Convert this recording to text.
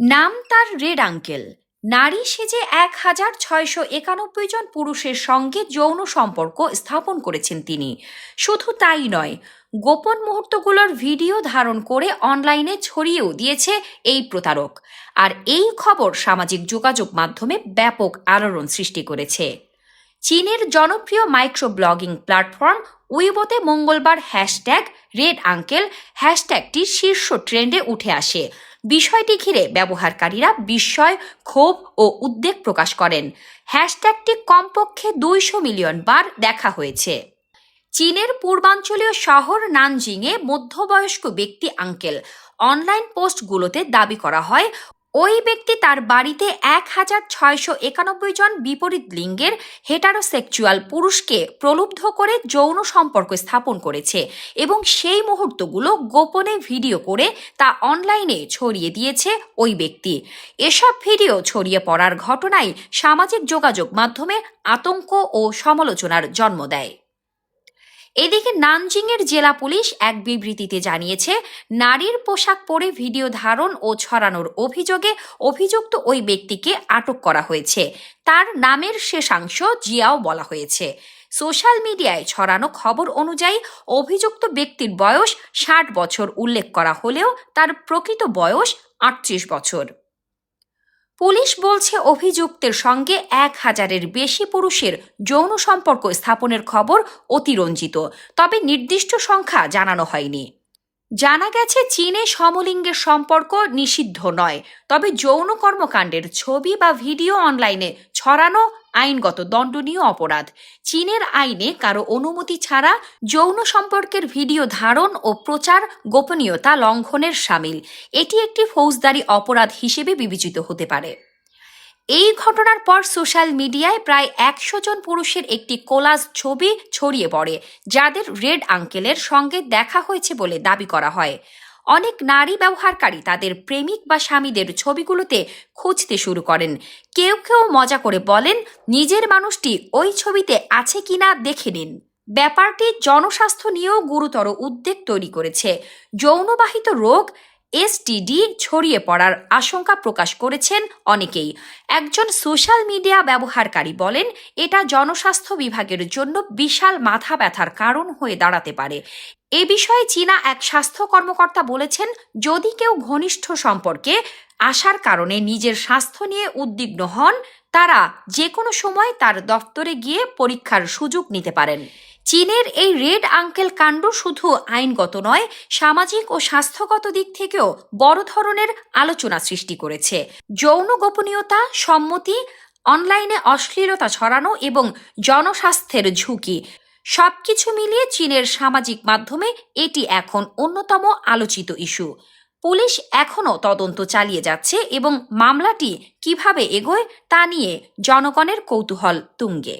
নাম তার red uncle. নারী সেজে এক হাজার ছয়শো একানব্বই জন পুরুষের সঙ্গে যৌন সম্পর্ক স্থাপন করেছেন তিনি। শুধু তাই নয়, গোপন মুহূর্তগুলোর ভিডিও ধারণ করে অনলাইনে ছড়িয়েও দিয়েছে এই প্রতারক। আর এই খবর সামাজিক যোগাযোগ মাধ্যমে ব্যাপক আলোড়ন সৃষ্টি করেছে। চীনের জনপ্রিয় মাইক্রো ব্লগিং প্ল্যাটফর্ম উইবোতে মঙ্গলবার হ্যাশট্যাগ রেড আঙ্কেল, হ্যাশট্যাগটি শীর্ষ ট্রেন্ডে উঠে আসে। বিষয়টি ঘিরে ব্যবহারকারীরা বিস্ময়, ক্ষোভ ও উদ্বেগ প্রকাশ করেন। হ্যাশট্যাগটি কমপক্ষে দুইশো মিলিয়ন বার দেখা হয়েছে। চীনের পূর্বাঞ্চলীয় শহর নানজিংয়ে মধ্যবয়স্ক ব্যক্তি আঙ্কেল অনলাইন পোস্টগুলোতে দাবি করা হয় ওই ব্যক্তি তার বাড়িতে এক হাজার ছয়শো একানব্বই জন বিপরীত লিঙ্গের হেটারোসেক্সুয়াল পুরুষকে প্রলুব্ধ করে যৌন সম্পর্ক স্থাপন করেছে এবং সেই মুহূর্তগুলো গোপনে ভিডিও করে তা অনলাইনে ছড়িয়ে দিয়েছে ওই ব্যক্তি। এসব ভিডিও ছড়িয়ে পড়ার ঘটনায় সামাজিক যোগাযোগ মাধ্যমে আতঙ্ক ও সমালোচনার জন্ম দেয়। এদিকে নানজিংয়ের জেলা পুলিশ এক বিবৃতিতে জানিয়েছে, নারীর পোশাক পরে ভিডিও ধারণ ও ছড়ানোর অভিযোগে অভিযুক্ত ওই ব্যক্তিকে আটক করা হয়েছে। তার নামের শেষাংশ জিয়াও বলা হয়েছে। সোশ্যাল মিডিয়ায় ছড়ানো খবর অনুযায়ী অভিযুক্ত ব্যক্তির বয়স ষাট বছর উল্লেখ করা হলেও তার প্রকৃত বয়স আটত্রিশ বছর। পুলিশ বলছে অভিযুক্তের সঙ্গে এক হাজারের বেশি পুরুষের যৌন সম্পর্ক স্থাপনের খবর অতিরঞ্জিত, তবে নির্দিষ্ট সংখ্যা জানানো হয়নি। জানা গেছে, চীনে সমলিঙ্গের সম্পর্ক নিষিদ্ধ নয়। তবে যৌন কর্মকাণ্ডের ছবি বা ভিডিও অনলাইনে ছড়ানো আইনগত দণ্ডনীয় অপরাধ। চীনের আইনে কারও অনুমতি ছাড়া যৌন সম্পর্কের ভিডিও ধারণ ও প্রচার গোপনীয়তা লঙ্ঘনের সামিল। এটি একটি ফৌজদারি অপরাধ হিসেবে বিবেচিত হতে পারে। এই ঘটনার পর সোশ্যাল মিডিয়ায় প্রায় একশো জন পুরুষের একটি কোলাজ ছবি ছড়িয়ে পড়ে, যাদের রেড আঙ্কেলের সঙ্গে দেখা হয়েছে বলে দাবি করা হয়। অনেক নারী ব্যবহারকারী তাদের প্রেমিক বা স্বামীদের ছবিগুলোতে খুঁজতে শুরু করেন। কেউ কেউ মজা করে বলেন, নিজের মানুষটি ওই ছবিতে আছে কিনা দেখে নিন। ব্যাপারটি জনস্বাস্থ্য নিয়েও গুরুতর উদ্বেগ তৈরি করেছে। যৌনবাহিত রোগ এসটিডি ছড়িয়ে পড়ার আশঙ্কা প্রকাশ করেছেন অনেকেই। একজন সোশ্যাল মিডিয়া ব্যবহারকারী বলেন, এটা জনস্বাস্থ্য বিভাগের জন্য বিশাল মাথা ব্যথার কারণ হয়ে দাঁড়াতে পারে। এ বিষয়ে চীনা এক স্বাস্থ্য কর্মকর্তা বলেছেন, যদি কেউ ঘনিষ্ঠ সম্পর্কে আসার কারণে নিজের স্বাস্থ্য নিয়ে উদ্বিগ্ন হন, তারা যে কোনো সময় তার দপ্তরে গিয়ে পরীক্ষার সুযোগ নিতে পারেন। চীনের এই রেড আঙ্কেল কাণ্ড শুধু আইনগত নয়, সামাজিক ও স্বাস্থ্যগত দিক থেকেও বড় ধরনের আলোচনা সৃষ্টি করেছে। যৌন গোপনীয়তা, সম্মতি, অনলাইনে অশ্লীলতা ছড়ানো এবং জনস্বাস্থ্যের ঝুঁকি সবকিছু মিলিয়ে চীনের সামাজিক মাধ্যমে এটি এখন অন্যতম আলোচিত ইস্যু। পুলিশ এখনও তদন্ত চালিয়ে যাচ্ছে এবং মামলাটি কীভাবে এগোয় তা নিয়ে জনগণের কৌতূহল তুঙ্গে।